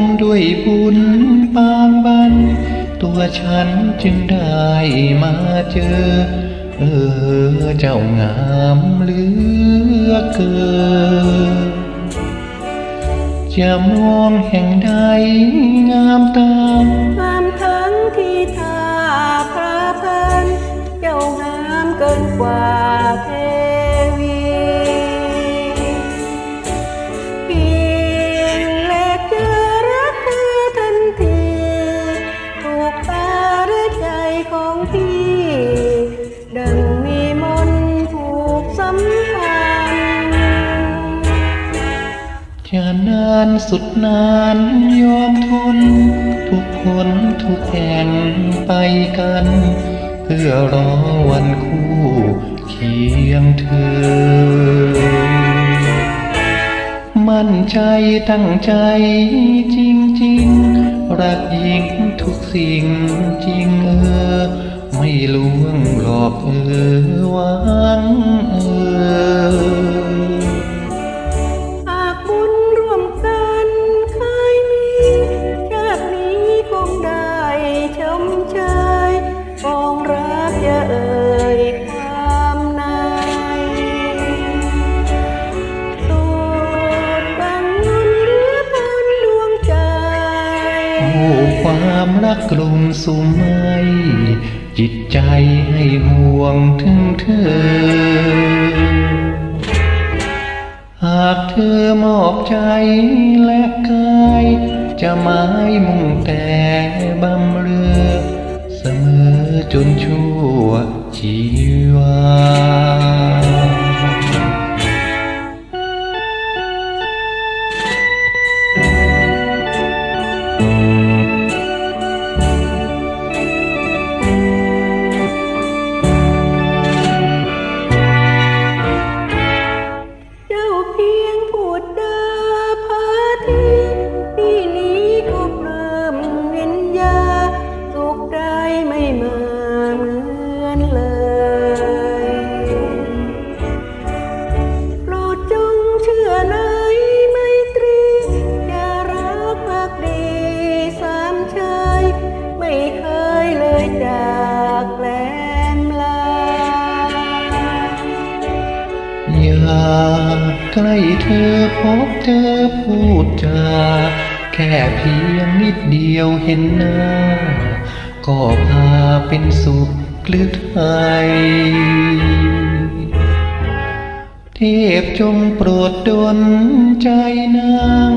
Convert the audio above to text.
งด้วยบุญปางบัน ตัวฉันจึงได้มาเจอ เออเจ้างามเหลือเกินจะมองแห่งใดงามตามานสุดนานยอมทน ทุกคนทุกแห่งไปกัน เพื่อรอวันคู่เคียงเธอ มั่นใจตั้งใจจริงๆรักยิ่งทุกสิ่งจริงเออ ไม่ลวงหลอกเออ ความรักกลุ่มสุมไมจิตใจให้ห่วงถึงเธอ หากเธอมอบใจและกายจะหมายมุ่งแต่บำเรอเสมอจนชั่ว อยากใกล้เธอพบเธอพูดจาแค่เพียงนิดเดียวเห็นหน้า ก็พาเป็นสุขกลือไทยเทพจงโปรดดลใจนาง